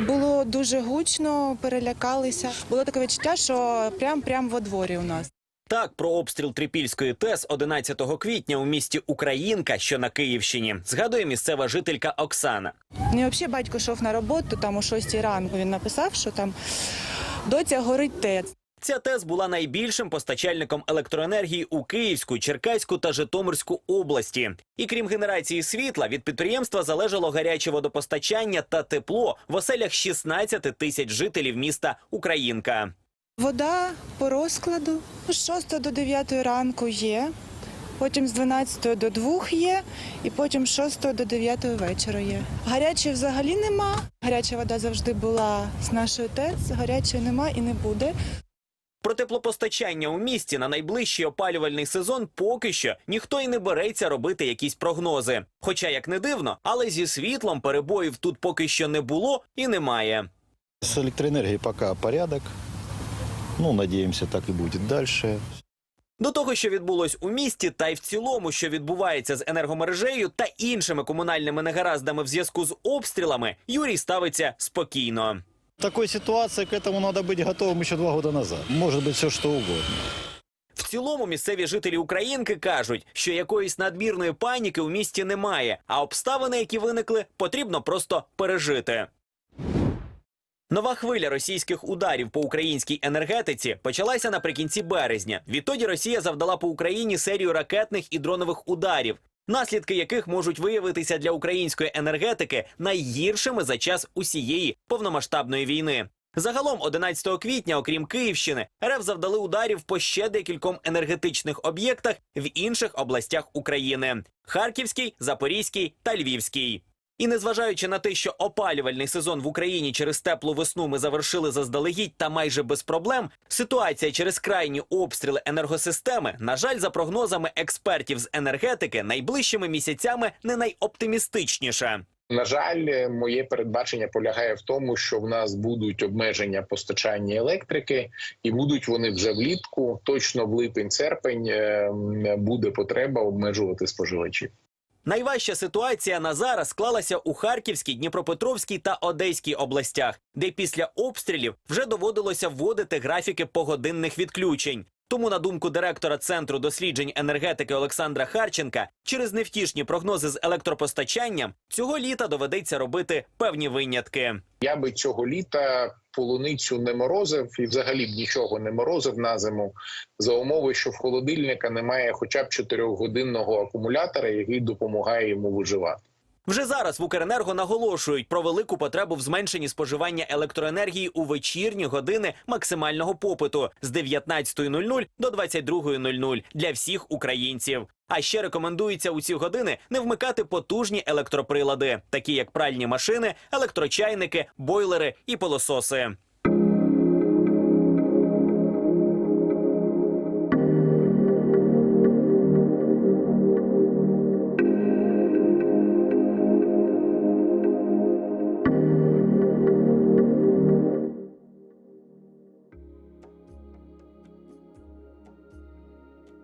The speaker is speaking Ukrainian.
Було дуже гучно, перелякалися. Було таке відчуття, що прям прям во дворі у нас. Так, про обстріл Трипільської ТЕС 11 квітня у місті Українка, що на Київщині, згадує місцева жителька Оксана. Мені взагалі батько йшов на роботу, там о 6 ранку він написав, що там доця горить ТЕЦ. Ця ТЕС була найбільшим постачальником електроенергії у Київську, Черкаську та Житомирську області. І крім генерації світла, від підприємства залежало гаряче водопостачання та тепло в оселях 16 тисяч жителів міста Українка. Вода по розкладу з 6 до 9 ранку є, потім з 12 до 2 є, і потім з 6 до 9 вечора є. Гарячої взагалі нема. Гаряча вода завжди була з нашої ТЕЦ, гарячої нема і не буде. Про теплопостачання у місті на найближчий опалювальний сезон поки що ніхто й не береться робити якісь прогнози. Хоча, як не дивно, але зі світлом перебоїв тут поки що не було і немає. С электроэнергией пока порядок. Ну, надеемся, так и будет дальше. До того, що відбулось у місті, та й в цілому, що відбувається з енергомережею та іншими комунальними негараздами в зв'язку з обстрілами, Юрій ставиться спокійно В такой ситуации к этому надо быть готовым еще два года назад. Может быть, все что угодно. В цілому місцеві жителі Українки кажуть, що якоїсь надмірної паніки у місті немає, а обставини, які виникли, потрібно просто пережити. Нова хвиля російських ударів по українській енергетиці почалася наприкінці березня. Відтоді Росія завдала по Україні серію ракетних і дронових ударів, наслідки яких можуть виявитися для української енергетики найгіршими за час усієї повномасштабної війни. Загалом, 11 квітня, окрім Київщини, РФ завдали ударів по ще декільком енергетичних об'єктах в інших областях України: Харківській, Запорізькій та Львівський. І незважаючи на те, що опалювальний сезон в Україні через теплу весну ми завершили заздалегідь та майже без проблем, ситуація через крайні обстріли енергосистеми, на жаль, за прогнозами експертів з енергетики, найближчими місяцями не найоптимістичніша. На жаль, моє передбачення полягає в тому, що в нас будуть обмеження постачання електрики, і будуть вони вже влітку. Точно в липень-серпень е, буде потреба обмежувати споживачів. Найважча ситуація на зараз склалася у Харківській, Дніпропетровській та Одеській областях, де після обстрілів вже доводилося вводити графіки погодинних відключень. Тому, на думку директора центру досліджень енергетики Олександра Харченка, через невтішні прогнози з електропостачанням цього літа доведеться робити певні винятки. Я би цього літа полуницю не морозив і взагалі б нічого не морозив на зиму за умови, що в холодильника немає хоча б 4-годинного акумулятора, який допомагає йому виживати. Вже зараз в Укренерго наголошують про велику потребу в зменшенні споживання електроенергії у вечірні години максимального попиту з 19.00 до 22.00 для всіх українців. А ще рекомендується у ці години не вмикати потужні електроприлади, такі як пральні машини, електрочайники, бойлери і пилососи.